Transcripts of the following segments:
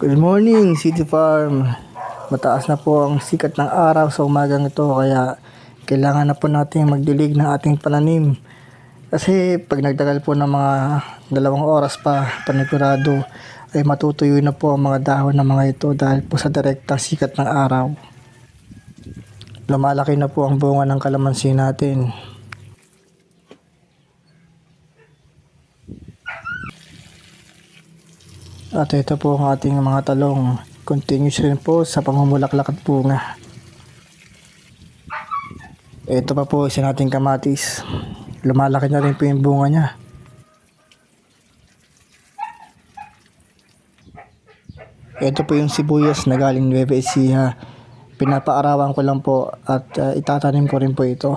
Good morning, City Farm. Mataas na po ang sikat ng araw sa umagang ito kaya kailangan na po natin magdilig ng ating pananim. Kasi pag nagtagal po ng mga dalawang oras pa, panigurado ay matutuyo na po ang mga dahon ng mga ito dahil po sa direktang sikat ng araw. Lumalaki na po ang bunga ng kalamansi natin. At ito po ang ating mga talong. Continuous rin po sa pangumulaklak at bunga. Ito pa po isa nating kamatis. Lumalaki na rin po yung bunga niya. Ito po yung sibuyas na galing Nueva Ecija. Pinapaarawan ko lang po at uh, itatanim ko rin po ito.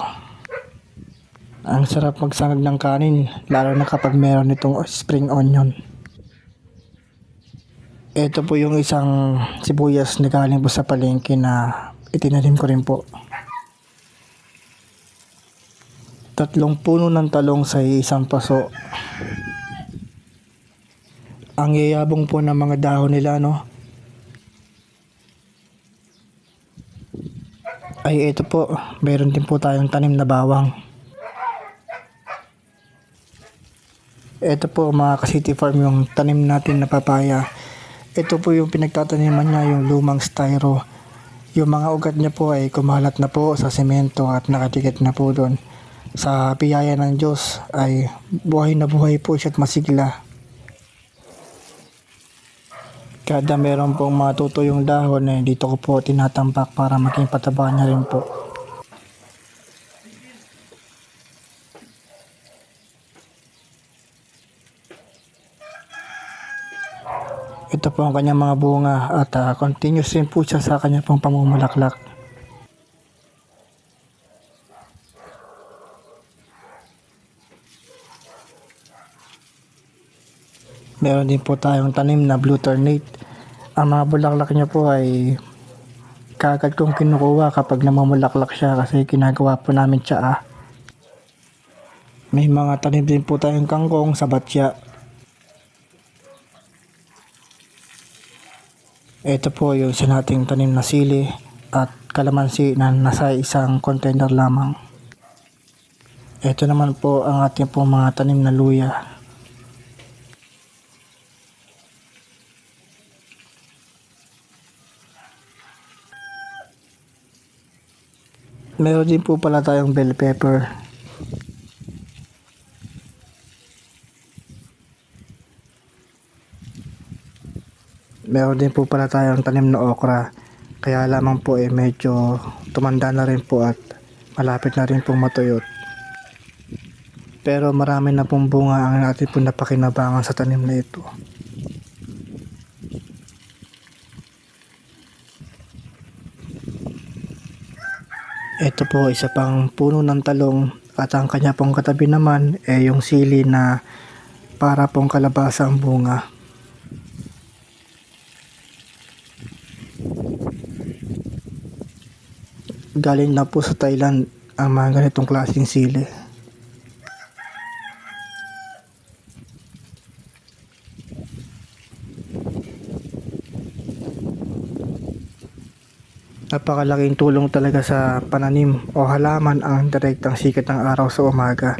Ang sarap magsangag ng kanin, lalo na kapag meron itong spring onion. Ito po yung isang sibuyas na galing po sa palengke na itinanim ko rin po. Tatlong puno ng talong sa isang paso. Ang yayabong po ng mga dahon nila, no? Ay, ito po. Meron din po tayong tanim na bawang. Ito po mga ka-city farm yung tanim natin na papaya. Ito po yung pinagtataniman niya, yung lumang styro. Yung mga ugat niya po ay kumalat na po sa semento at nakadikit na po doon. Sa biyaya ng Diyos ay buhay na buhay po siya at masigla. Kada meron pong matuto yung dahon eh, dito ko po tinatampak para maging pataba niya rin po. Ito po ang kanyang mga bunga at ah, continuous rin po siya sa kanyang pong pamumulaklak. Meron din po tayong tanim na blue ternate. Ang mga bulaklak niya po ay kagad kong kinukuha kapag namamulaklak siya kasi ginagawa po namin siya ah. May mga tanim din po tayong kangkong sa batya. Ito po yung isa nating tanim na sili at kalamansi na nasa isang container lamang. Ito naman po ang ating po mga tanim na luya. Meron din po pala tayong bell pepper. Meron din po pala tayong tanim na okra. Kaya lamang po eh medyo tumanda na rin po at malapit na rin pong matuyot. Pero marami na pong bunga ang ating po napakinabangan sa tanim na ito. Ito po isa pang puno ng talong at ang kanya pong katabi naman ay yung sili na para pong kalabasa ang bunga. Galing na po sa Thailand ang mga ganitong klaseng sili. Napakalaking tulong talaga sa pananim o halaman ang direktang sikat ng araw sa umaga.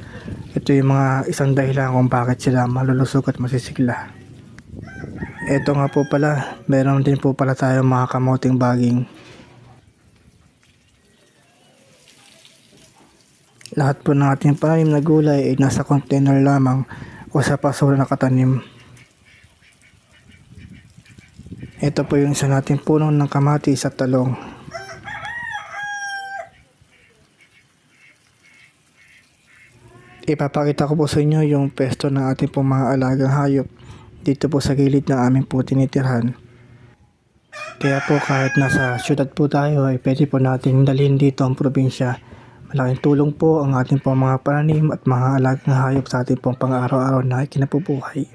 Ito yung mga isang dahilan kung bakit sila malulusog at masisigla. Ito nga po pala, meron din po pala tayong mga kamoting baging. Lahat po ng ating pananim na gulay ay nasa container lamang o sa paso na nakatanim. Ito po yung isa nating puno ng kamatis at talong. Ipapakita ko po sa inyo yung pesto ng ating pong mga alagang hayop dito po sa gilid ng aming po tinitirhan. Kaya po kahit nasa syudad po tayo ay pwede po natin dalhin dito ang probinsya. Malaking tulong po ang ating pong mga pananim at mga alagang hayop sa ating pong pang-araw-araw na kinapubuhay.